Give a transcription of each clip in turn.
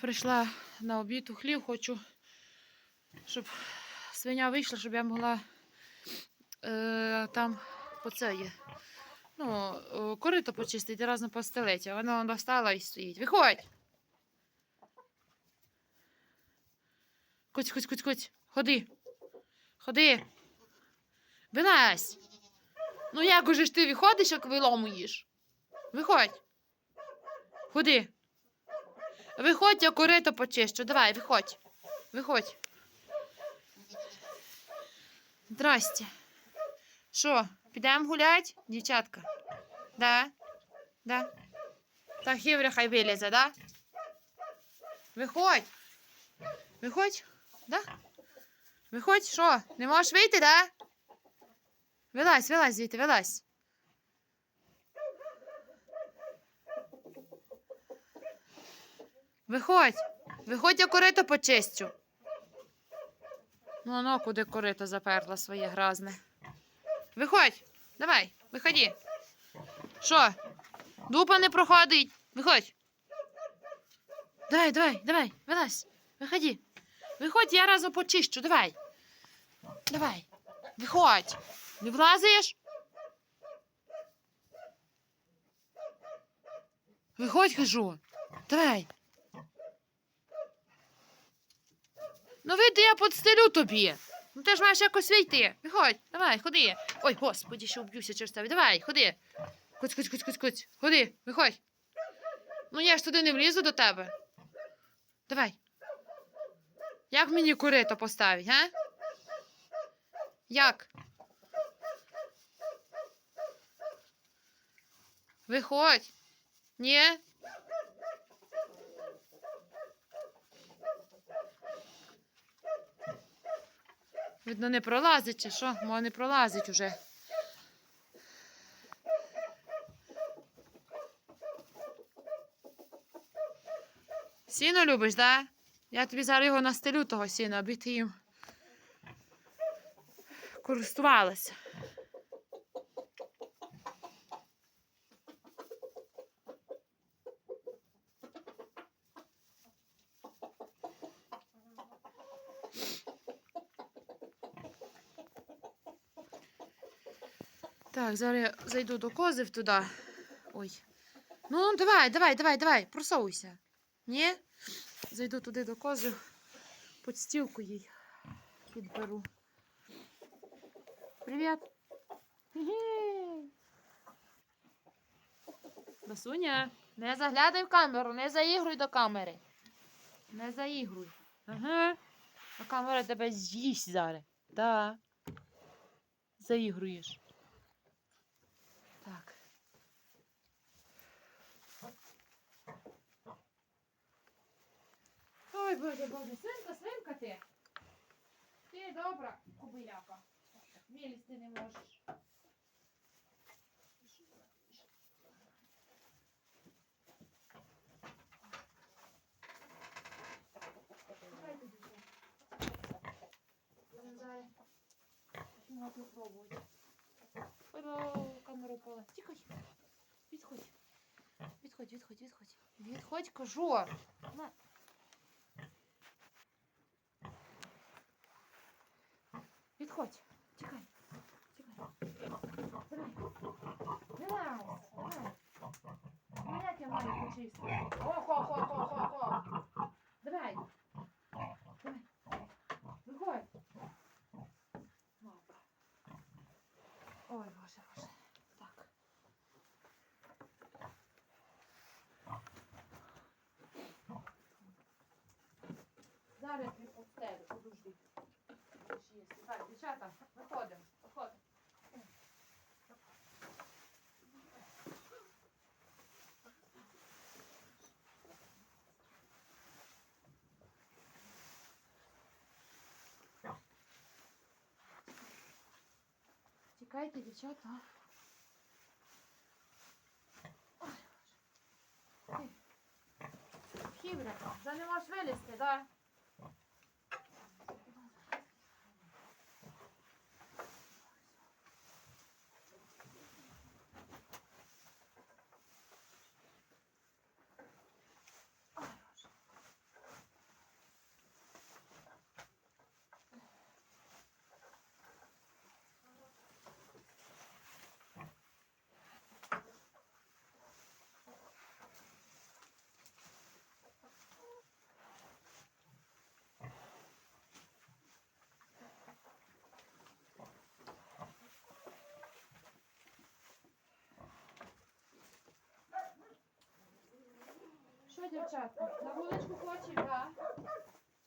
прийшла на обід у хлів, хочу, щоб свиня вийшла, щоб я могла е, там по це є. Ну, корито почистити разом постелити. а Вона вона встала і стоїть. Виходь! Куць, куць, куць, куць. Ходи. Ходи. Вилазь. Ну як уже ж ти виходиш, як виломуєш? Виходь. Ходи. Виходь, я корито почищу. Давай, виходь. Виходь. Здрасте. Що, підемо гулять, дівчатка? Да? Да? Та хівря хай вилізе, да? Виходь. Виходь, да? Виходь, що? Не можеш вийти, да? Вилазь, вилазь звідти, вилазь. Виходь. Виходь, я корито почистю. Ну, ну, куди корито заперла своє гразне. Виходь. Давай, виходи. Що? Дупа не проходить. Виходь. Давай, давай, давай, вилазь. Виходи. Виходь, я разом почищу. Давай. Давай. Виходь. Не влазиш? Виходь, кажу. Давай. Ну вийди, я подстелю тобі. Ну ти ж маєш якось вийти. Виходь, давай, ходи. Ой, господі, що вб'юся через тебе. Давай, ходи. Куць, куць, куць, куць, куць. Ходи, виходь. Ну я ж туди не влізу до тебе. Давай. Як мені курито поставить, га? Як? Виходь. Ні? Видно, не пролазить чи що? Мо не пролазить уже. Сіно любиш, да? Я тобі зараз його настелю того сіна, аби ти їм користувалася. Так, зараз я зайду до козив туди. Ой. Ну, давай, давай, давай, давай, просовуйся. Ні? Зайду туди до козив, подстілку їй підберу. Привіт. Басуня, не заглядай в камеру, не заігруй до камери. Не заігруй. Ага. А камера тебе з'їсть зараз. Да. Заігруєш. Ой, боже, боже, свинка, свинка ти. Ти добра, кобиляка. Вилізти не можеш. Давайте, дитя. Будемо зараз мати пробувати. Ой, бо камеру впала. Тікай. Відходь. Відходь, відходь, відходь. Відходь, кажу. На. Відходь. Тікай. Тікай. Давай. Вилазь. Давай. Ну як я маю почистити? О-хо-хо-хо-хо-хо. Давай. Давай. Виходь. Ой, боже, боже. Так. Зараз я постелю, подожди. Так, дівчата, виходимо, виходимо. Тікайте, дівчата. Хібре, вже не можеш вилізти, так? Да? Підемо, дівчатка. На вуличку хочеш, так?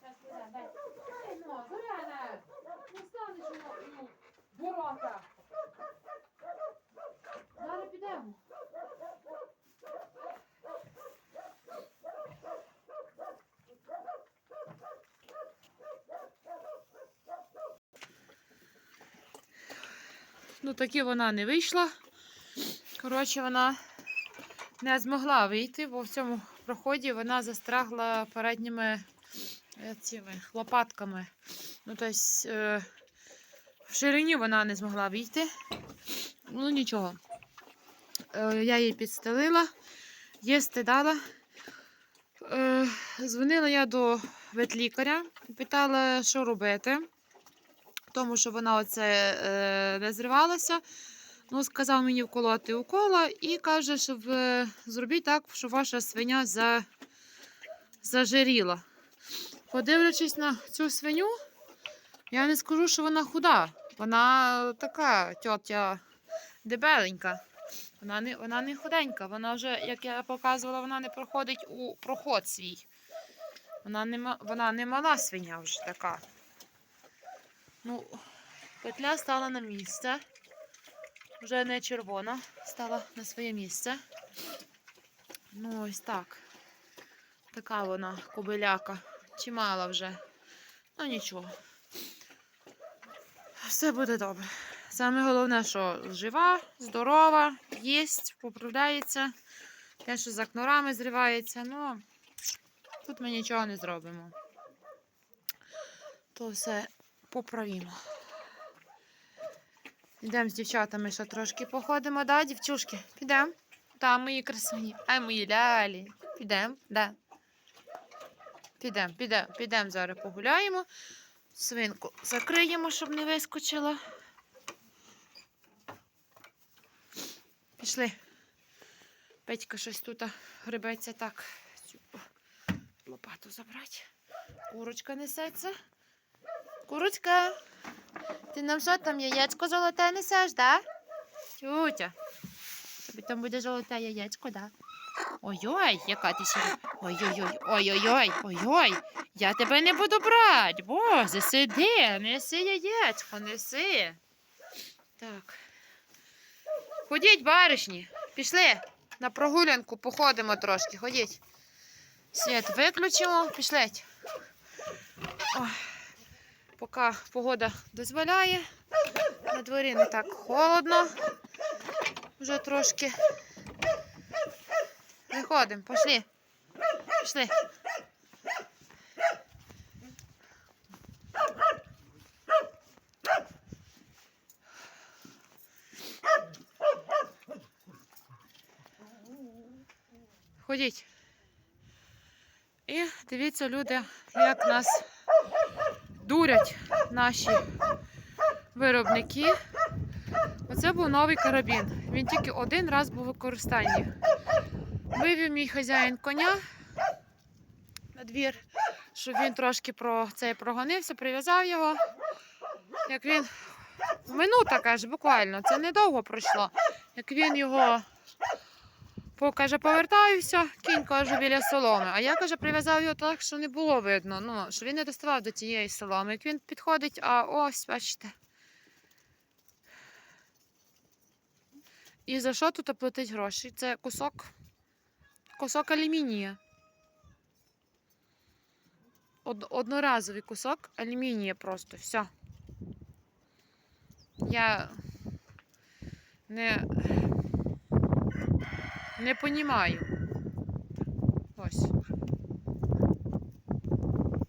Зараз підемо, дай. Ну, Зоряне, не станеш у ворота. Зараз підемо. Ну, таки вона не вийшла. Коротше, вона не змогла вийти, бо в цьому проході вона застрягла передніми е, цими лопатками. Ну, тобто, в ширині вона не змогла вийти. Ну, нічого. Е, я її підстелила, їсти дала. Дзвонила я до ветлікаря, питала, що робити. Тому що вона оце не зривалася. Ну, сказав мені вколоти укола і каже, щоб е, зробіть так, щоб ваша свиня за, зажиріла. Подивлячись на цю свиню, я не скажу, що вона худа. Вона така тьотя дебеленька. Вона не, вона не худенька. Вона вже, як я показувала, вона не проходить у проход свій. Вона не, вона не мала свиня вже така. Ну, петля стала на місце. Вже не червона, стала на своє місце. Ну, ось так. Така вона кобиляка. Чимала вже. Ну нічого. Все буде добре. Саме головне, що жива, здорова, їсть, поправляється. Те, що за кнурами зривається, ну тут ми нічого не зробимо. То все поправимо. Йдемо з дівчатами ще трошки походимо, да, дівчушки? Підемо. Там мої красуні. Ай, мої лялі. Підемо, да. Підемо, підемо, підемо зараз погуляємо. Свинку закриємо, щоб не вискочила. Пішли. Петька щось тут грибеться так. Лопату забрати. Курочка несеться. Курочка. Ти нам що там яєчко золоте несеш, да? Тютя. Тобі там буде золоте яєчко, да? Ой-ой, яка ти сьогодні. Ой-ой-ой, ой-ой-ой, ой-ой. Я тебе не буду брати. Боже, сиди, неси яєчко, неси. Так. Ходіть, баришні. Пішли. На прогулянку походимо трошки. Ходіть. Світ виключимо, пішліть. Ой. Поки погода дозволяє. На дворі не так холодно. Вже трошки. Виходимо, пішли. Пішли. Ходіть. І дивіться, люди, як нас дурять наші виробники. Оце був новий карабін. Він тільки один раз був у використанні. Вивів мій хазяїн коня на двір, щоб він трошки про це прогонився, прив'язав його. Як він минута каже, буквально, це недовго пройшло. Як він його покаже, повертаюся, кінь каже біля соломи. А я каже, прив'язав його так, що не було видно, ну, що він не доставав до тієї соломи. Як він підходить, а ось, бачите. І за що тут платить гроші? Це кусок, кусок алюмінія. Од, одноразовий кусок алюмінія просто. Все. Я не, не понімаю. Ось.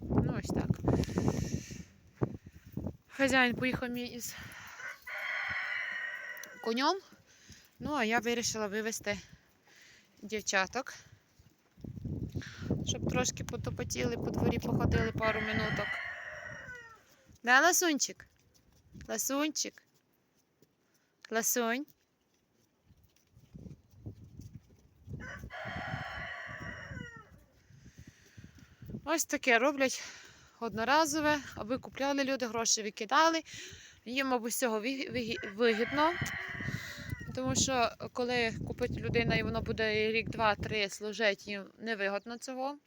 Ну, ось так. Хазяїн поїхав мій із конем. Ну, а я вирішила вивезти дівчаток, щоб трошки потопотіли по дворі, походили пару минуток. Да, ласунчик? Ласунчик? Ласунь? Ось таке роблять одноразове, аби купляли люди, гроші викидали. Їм, мабуть, з цього вигідно Тому що коли купить людина і воно буде рік, два, три служить, їм невигодно цього.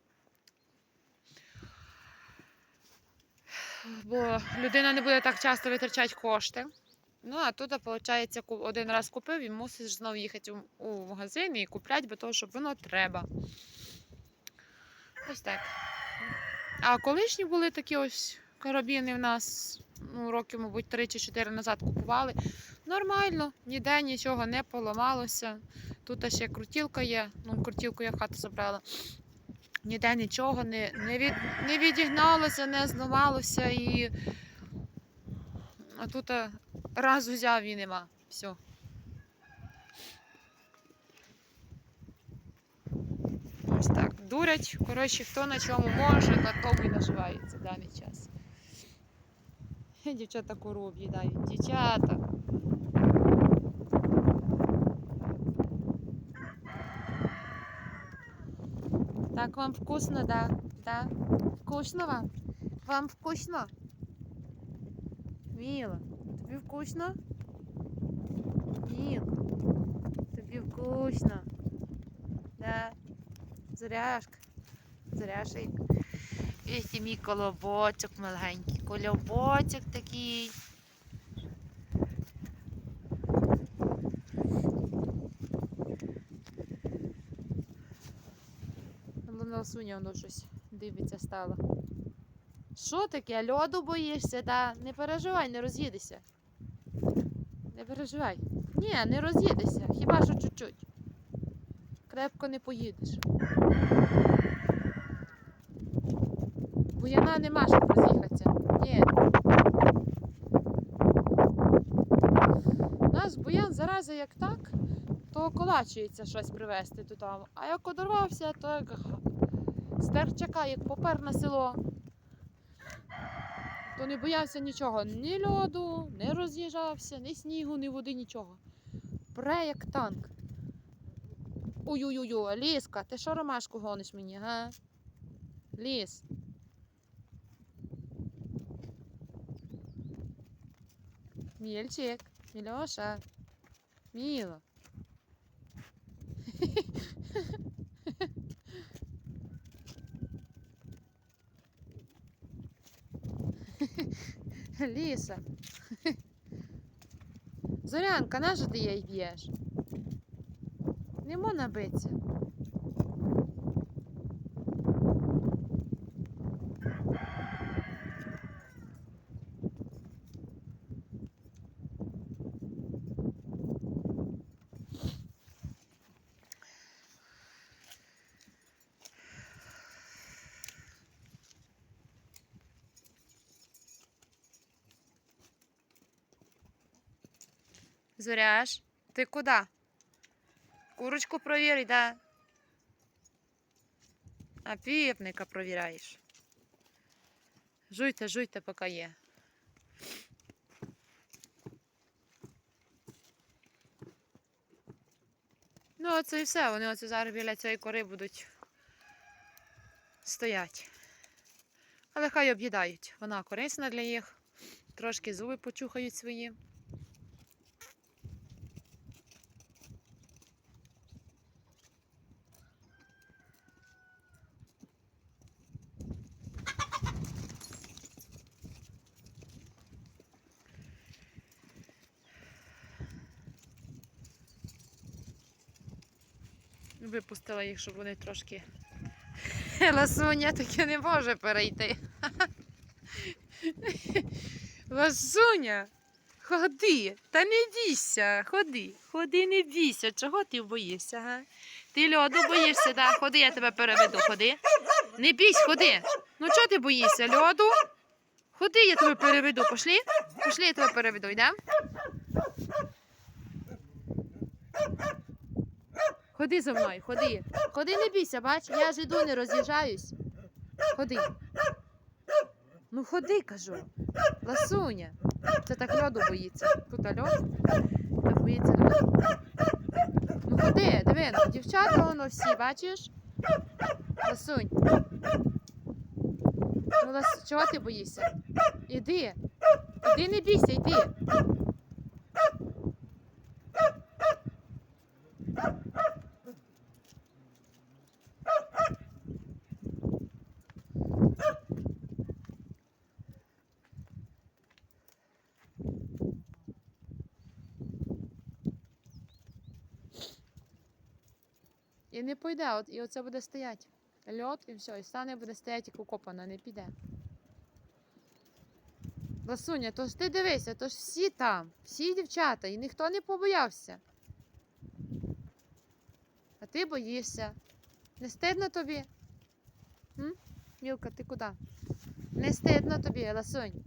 Бо людина не буде так часто витрачати кошти. Ну, а тут, виходить, один раз купив і мусиш знову їхати у, магазин і купляти, бо того, щоб воно треба. Ось так. А колишні були такі ось карабіни в нас, ну, років, мабуть, 3 чи 4 назад купували. Нормально, ніде нічого не поламалося. Тут ще крутілка є, ну, крутілку я в хату забрала. Ніде нічого не, не, від, не відігналося, не зламалося і. А тут раз взяв і нема. Все. Ось так. Дурять. Коротше, хто на чому може, на тому і наживається в даний час. Дівчата кору об'їдають. Дівчата. Так, вам вкусно, да? Да? Вкусно вам? Вам вкусно? Міла, тобі вкусно? Міла, тобі вкусно. Да? Зоряшка. Зоряшик. Ось мій колобочок маленький. Колобочок такий. Воно суня воно щось дивиться стало. Що таке? Льоду боїшся, да? Не переживай, не роз'їдешся. Не переживай. Ні, не роз'їдешся, хіба що чуть-чуть. Крепко не поїдеш. Буяна нема, щоб роз'їхатися. Ні. Нас буян зараза як так, то колачується щось привезти туди. А як одорвався, то як з як попер на село, то не боявся нічого. Ні льоду, не роз'їжджався, ні снігу, ні води, нічого. Пре як танк. Ой-ой-ой, Ліска, ти що ромашку гониш мені, га? Ліс. Мільчик, Мільоша, Міло. Ліса. Зорянка, на що ти їй б'єш? Не можна битися. Зоряш, ти куди? Курочку провірить, да? А півника провіряєш. Жуйте, жуйте, поки є. Ну, оце і все. Вони оце зараз біля цієї кори будуть стоять. Але хай об'їдають. Вона корисна для їх. Трошки зуби почухають свої. Випустила їх, щоб вони трошки. Ласуня таки не може перейти. Ласуня, ходи, та не бійся, ходи, ходи, не бійся. Чого ти боїшся? Га? Ти льоду боїшся, да? Ходи, я тебе переведу, ходи. Не бійся, ходи. Ну чого ти боїшся? Льоду? Ходи, я тебе переведу. Пошли? Пошли, я тебе переведу, йдем? Ходи за мною, ходи. Ходи, не бійся, бач, я ж іду, не роз'їжджаюсь. Ходи. Ну ходи, кажу. Ласуня. Це так льоду боїться. Тут льод, так боїться льоду. Ну ходи, диви, ну, дівчата воно всі, бачиш? Ласунь. Ну, лас... чого ти боїшся? Іди. Іди, не бійся, йди. І не пойде, от, і оце буде стояти. Льот і все, і стане буде стояти як укопана, не піде. Ласуня, то ж ти дивися, то ж всі там, всі дівчата, і ніхто не побоявся. А ти боїшся. Не стидно тобі? М? Мілка, ти куди? Не стидно тобі, ласунь.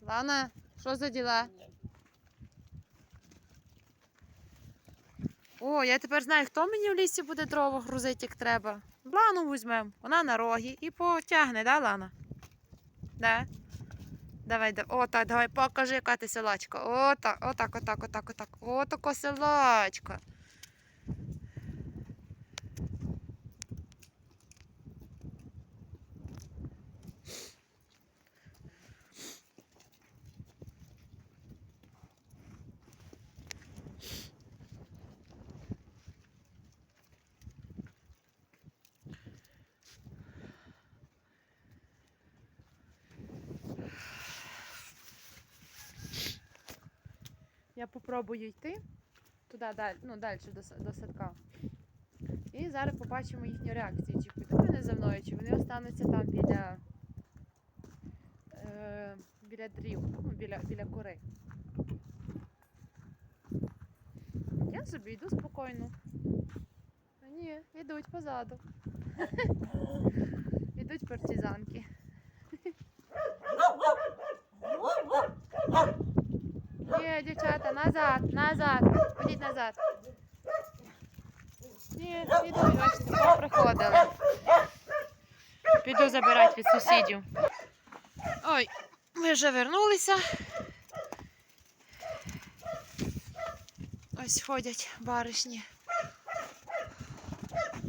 Лана, що за діла? О, я тепер знаю, хто мені в лісі буде дрова грузити, як треба. Лану візьмемо. Вона на рогі і потягне, да, Лана? Да? Давай, да. О, так, давай, покажи, яка ти селачка. Отак, отак, отак, отак, отак. Отако селачка. Я попробую йти туди далі, ну, далі до, до садка. І зараз побачимо їхню реакцію. Чи підуть вони за мною, чи вони остануться там біля, е, біля дрів, ну, біля, біля кори. Я собі йду спокійно. А ні, йдуть позаду. Йдуть партизанки. Ні, дівчата, назад, назад. Ходіть назад. Ні, підуть, бачите, приходили. Піду забирати від сусідів. Ой, ми вже вернулися. Ось ходять баришні.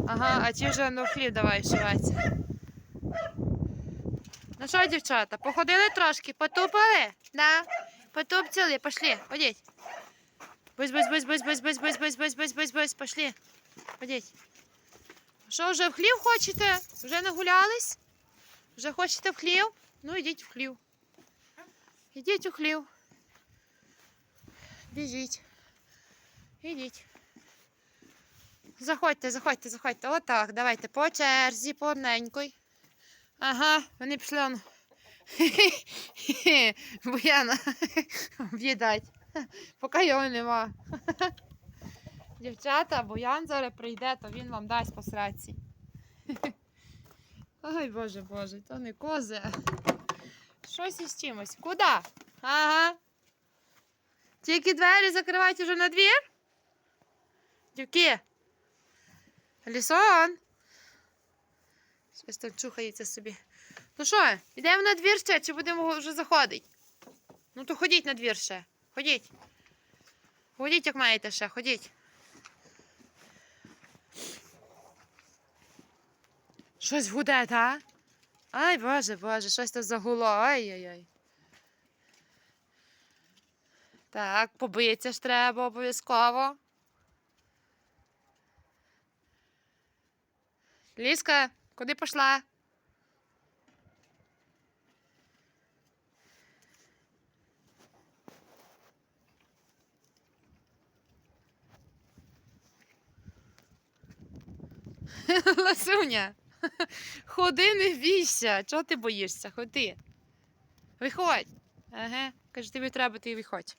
Ага, а ті вже ну хліб давай вшиватися. Ну що, дівчата, походили трошки, потупали? Да? Потупцили, пошли, ходіть. Бись, бись, бись, бись, бись, бись, бись, бись, бись, бись, бись, бись, пошли. Ходіть. Що, вже в хлів хочете? Вже нагулялись? Вже хочете в хлів? Ну, йдіть в хлів. Ідіть у хлів. Біжіть. Ідіть. Заходьте, заходьте, заходьте. Отак, давайте по черзі, по одненькой. Ага, вони пішли. Буяна об'їдать. Поки його нема. Дівчата, Буян зараз прийде, то він вам дасть по сраці. Ой, боже, боже, то не кози. Щось із чимось. Куди? Ага. Тільки двері закривайте вже на двір? Дівки. Лісон. Щось там чухається собі. Ну що, йдемо на двір ще, чи будемо вже заходити? Ну то ходіть на двір ще. Ходіть. Ходіть, як маєте ще, ходіть. Щось гуде, та? Ай, боже, боже, щось там загуло. Ай-яй-яй. Так, побитися ж треба обов'язково. Ліска, куди пішла? Ласуня, ходи, не бійся. Чого ти боїшся? Ходи. Виходь. Ага. Каже, тобі треба, ти виходь.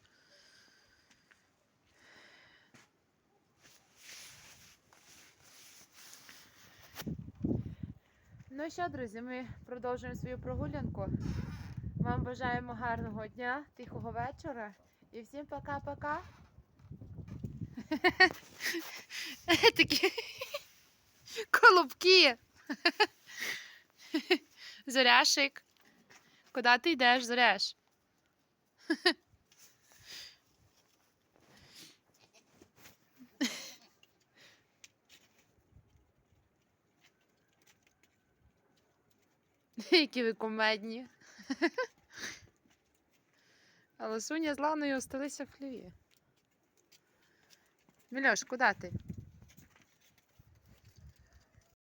Ну що, друзі, ми продовжуємо свою прогулянку. Вам бажаємо гарного дня, тихого вечора і всім пока-пока. Такі колобки. Зоряшик. Куди ти йдеш, Зоряш? Які ви комедні. Але Суня з Ланою осталися в хліві. Мільош, куди ти?